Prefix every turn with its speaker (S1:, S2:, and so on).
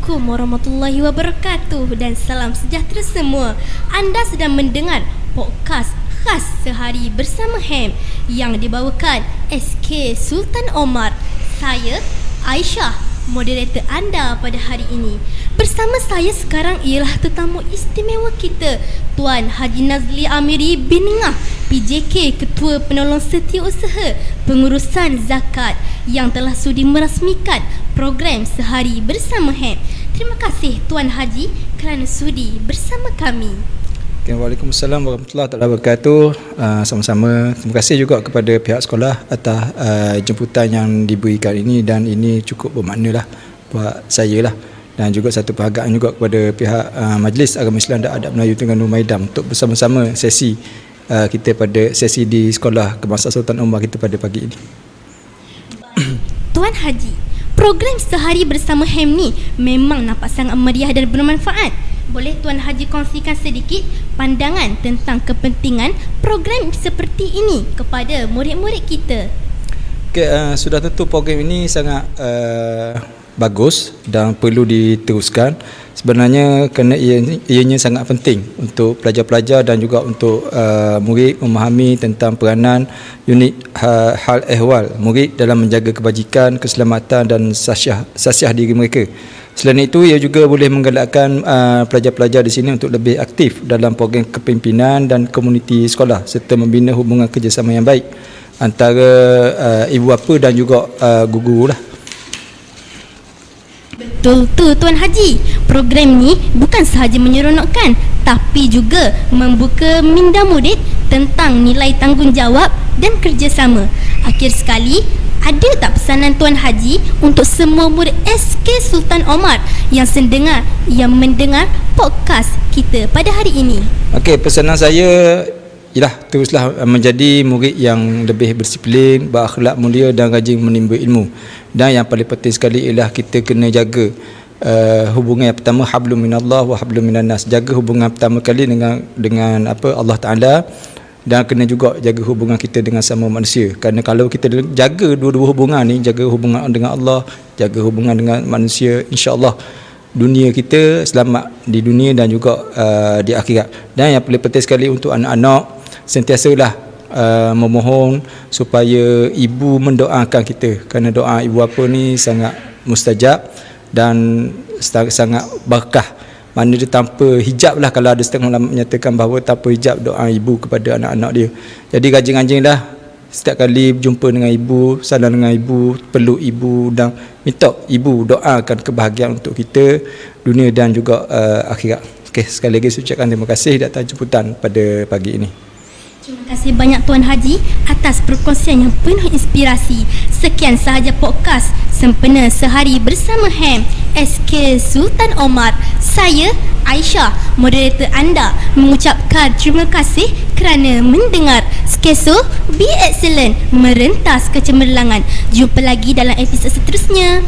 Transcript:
S1: Assalamualaikum warahmatullahi wabarakatuh dan salam sejahtera semua. Anda sedang mendengar podcast khas sehari bersama Ham yang dibawakan SK Sultan Omar. Saya Aisyah, moderator anda pada hari ini. Bersama saya sekarang ialah tetamu istimewa kita, Tuan Haji Nazli Amiri bin Ngah, PJK Ketua Penolong Setiausaha Pengurusan Zakat yang telah sudi merasmikan program Sehari Bersama HEM. Terima kasih Tuan Haji kerana sudi bersama kami.
S2: Okay, Waalaikumsalam warahmatullahi wabarakatuh. Uh, sama-sama. Terima kasih juga kepada pihak sekolah atas uh, jemputan yang diberikan ini dan ini cukup bermakna lah buat saya lah dan juga satu penghargaan juga kepada pihak uh, Majlis Agama Islam dan Adab Melayu Terengganu Maidam untuk bersama-sama sesi uh, kita pada sesi di sekolah Kebangsaan Sultan Omar kita pada pagi ini.
S1: Tuan Haji, program sehari bersama HEM ni memang nampak sangat meriah dan bermanfaat. Boleh Tuan Haji kongsikan sedikit pandangan tentang kepentingan program seperti ini kepada murid-murid kita?
S2: Okay, uh, sudah tentu program ini sangat uh, bagus dan perlu diteruskan sebenarnya kerana ia, ianya sangat penting untuk pelajar-pelajar dan juga untuk uh, murid memahami tentang peranan unit ha, hal ehwal murid dalam menjaga kebajikan, keselamatan dan sasiah, sasiah diri mereka. Selain itu ia juga boleh menggalakkan uh, pelajar-pelajar di sini untuk lebih aktif dalam program kepimpinan dan komuniti sekolah serta membina hubungan kerjasama yang baik antara uh, ibu bapa dan juga uh, guru lah.
S1: Betul tu Tuan Haji. Program ni bukan sahaja menyeronokkan tapi juga membuka minda murid tentang nilai tanggungjawab dan kerjasama. Akhir sekali, ada tak pesanan Tuan Haji untuk semua murid SK Sultan Omar yang sendengar yang mendengar podcast kita pada hari ini?
S2: Okey, pesanan saya ialah teruslah menjadi murid yang lebih berdisiplin, berakhlak mulia dan rajin menimba ilmu. Dan yang paling penting sekali ialah kita kena jaga uh, hubungan yang pertama hablum minallah wa hablum minannas. Jaga hubungan pertama kali dengan dengan apa Allah Taala dan kena juga jaga hubungan kita dengan sama manusia. Kerana kalau kita jaga dua-dua hubungan ni, jaga hubungan dengan Allah, jaga hubungan dengan manusia, insya-Allah dunia kita selamat di dunia dan juga uh, di akhirat. Dan yang paling penting sekali untuk anak-anak sentiasalah uh, memohon supaya ibu mendoakan kita. Kerana doa ibu bapa ni sangat mustajab dan sangat berkah. Mana dia tanpa hijab lah kalau ada setengah ulama menyatakan bahawa tanpa hijab doa ibu kepada anak-anak dia. Jadi rajin-rajin dah setiap kali berjumpa dengan ibu salam dengan ibu peluk ibu dan minta ibu doakan kebahagiaan untuk kita dunia dan juga uh, akhirat. Okay, sekali lagi saya ucapkan terima kasih. Datang jemputan pada pagi ini.
S1: Terima kasih banyak Tuan Haji atas perkongsian yang penuh inspirasi. Sekian sahaja podcast sempena sehari bersama HEM SK Sultan Omar. Saya Aisyah, moderator anda mengucapkan terima kasih kerana mendengar. Skeso, be excellent, merentas kecemerlangan. Jumpa lagi dalam episod seterusnya.